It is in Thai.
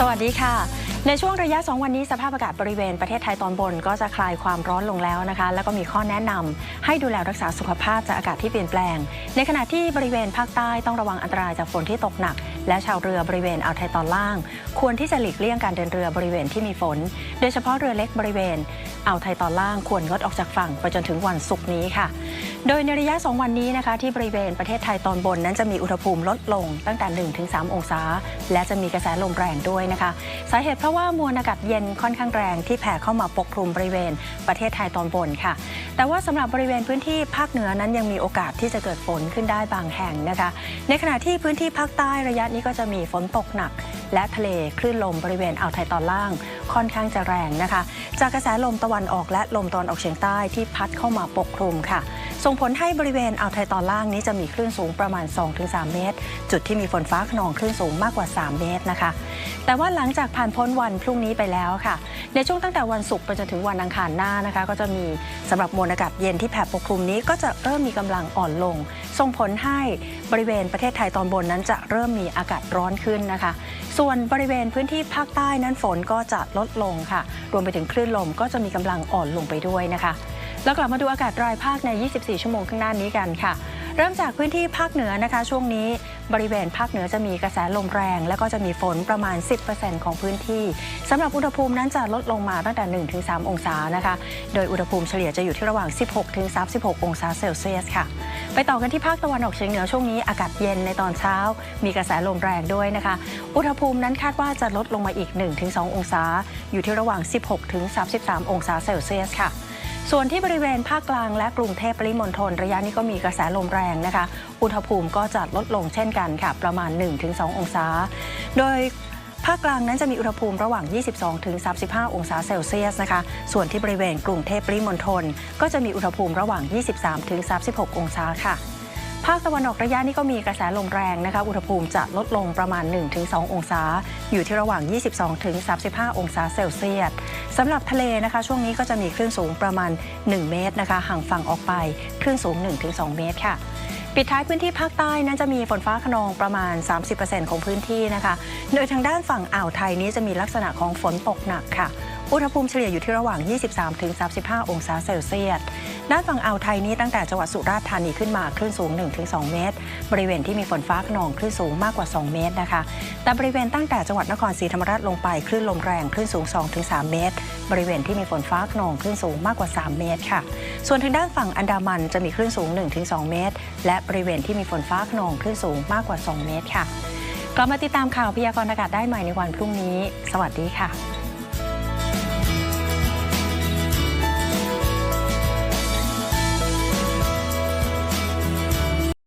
สวัสดีค่ะ ในช่วงระยะ 2 วันนี้สภาพอากาศบริเวณประเทศไทยตอนบนก็จะคลายความร้อนลงแล้วนะคะ แล้วก็มีข้อแนะนำให้ดูแลรักษาสุขภาพจากอากาศที่เปลี่ยนแปลง ในขณะที่บริเวณภาคใต้ต้องระวังอันตรายจากฝนที่ตกหนัก และชาวเรือบริเวณอ่าวไทยตอนล่าง ควรที่จะหลีกเลี่ยงการเดินเรือบริเวณที่มีฝน โดยเฉพาะเรือเล็กบริเวณอ่าวไทยตอนล่างควรงดออกจากฝั่งไปจนถึงวันศุกร์นี้ค่ะ โดยในระยะ 2 วันนี้นะคะที่บริเวณประเทศไทยตอนบนนั้นจะมีอุณหภูมิลดลงตั้งแต่ 1-3 องศา และจะมีกระแสลมแรงด้วยนะคะสาเหตุเพราะว่ามวลอากาศเย็นค่อนข้างแรงที่แผ่เข้ามาปกคลุมบริเวณประเทศไทยตอนบนค่ะ แต่ว่าสำหรับบริเวณพื้นที่ภาคเหนือนั้นยังมีโอกาสที่จะเกิดฝนขึ้นได้บางแห่งนะคะ ในขณะที่พื้นที่ภาคใต้ระยะนี้ก็จะมีฝนตกหนัก และทะเลคลื่นลมบริเวณอ่าวไทยตอนล่าง ค่อนข้างจะแรงนะคะ จากกระแสลมตะวันออกและลมตะวันออกเฉียงใต้ที่พัดเข้ามาปกคลุมค่ะ ส่งผลให้บริเวณอ่าวไทยตอนล่างนี้จะมีคลื่นสูงประมาณ 2-3 เมตร จุดที่มีฝนฟ้าขนองคลื่นสูงมากกว่า 3 เมตรนะคะ แต่ว่าหลังจากผ่านพ้นวันพรุ่งนี้ไปแล้วค่ะ ในช่วงตั้งแต่วันศุกร์ไปจนถึงวันอังคารหน้านะคะ ก็จะมีสำหรับมวลอากาศเย็นที่แผ่ปกคลุมนี้ก็จะเริ่มมีกำลังอ่อนลง ส่งผลให้บริเวณประเทศไทยตอนบนนั้นจะเริ่มมีอากาศร้อนขึ้นนะคะ ส่วนบริเวณพื้นที่ภาคใต้นั้นฝนก็จะลดลงค่ะ รวมไปถึงคลื่นลมก็จะมีกำลังอ่อนลงไปด้วยนะคะ แล้วกลับมาดูอากาศรายภาคใน 24 ชั่วโมงข้างหน้านี้กันค่ะ เริ่มจากพื้นที่ภาคเหนือนะคะ ช่วงนี้บริเวณภาคเหนือจะมีกระแสลมแรง แล้วก็จะมีฝนประมาณ 10%ของพื้นที่สำหรับอุณหภูมินั้นจะลดลงมาตั้งแต่ 1-3 องศานะคะ โดยอุณหภูมิเฉลี่ยจะอยู่ที่ระหว่าง 16-36 องศาเซลเซียสค่ะ ไปต่อกันที่ภาคตะวันออกเฉียงเหนือช่วงนี้อากาศเย็นในตอนเช้า มีกระแสลมแรงด้วยนะคะ อุณหภูมินั้นคาดว่าจะลดลงมาอีก 1-2 องศา อยู่ที่ระหว่าง 16-33 องศาเซลเซียสค่ะ ส่วนที่บริเวณภาคกลางและกรุงเทพปริมณฑลระยะนี้ก็มีกระแสลมแรงนะคะ อุณหภูมิก็จะลดลงเช่นกันค่ะ ประมาณ 1-2 องศา โดยภาคกลางนั้นจะมีอุณหภูมิระหว่าง 22-35 องศาเซลเซียสนะคะ ส่วนที่บริเวณกรุงเทพปริมณฑลก็จะมีอุณหภูมิระหว่าง 23-36 องศาค่ะ ภาคตะวันออกระยะนี้ก็มีกระแสลมแรงนะคะ อุณหภูมิจะลดลงประมาณ 1-2 องศา อยู่ที่ระหว่าง 22-35 องศาเซลเซียสสำหรับทะเลนะคะ ช่วงนี้ก็จะมีคลื่นสูงประมาณ 1 เมตรนะคะ ห่างฝั่งออกไปคลื่นสูง 1-2 เมตรค่ะปิดท้ายพื้นที่ภาคใต้นั้นจะมีฝนฟ้าขนองประมาณ 30%ของพื้นที่นะคะ โดยทางด้านฝั่งอ่าวไทยนี้จะมีลักษณะของฝนตกหนักค่ะ อุณหภูมิเฉลี่ยอยู่ที่ระหว่าง 23-35 องศาเซลเซียส ด้านฝั่งอ่าวไทยนี้ตั้งแต่จังหวัดสุราษฎร์ธานีขึ้นมาคลื่นสูง 1-2 เมตร บริเวณที่มีฝนฟ้าขนองคลื่นสูงมากกว่า 2 เมตรนะคะ แต่บริเวณตั้งแต่จังหวัดนครศรีธรรมราชลงไปคลื่นลมแรงคลื่นสูง 2-3 เมตร บริเวณที่มีฝนฟ้าขนองคลื่นสูงมากกว่า 3 เมตรค่ะ ส่วนทางด้านฝั่งอันดามันจะมีคลื่นสูง 1-2 เมตร และบริเวณที่มีฝนฟ้าขนองคลื่นสูงมากกว่า 2 เมตรค่ะกลับมาติดตามข่าวพยากรณ์อากาศได้ใหม่ในวันพรุ่งนี้ สวัสดีค่ะ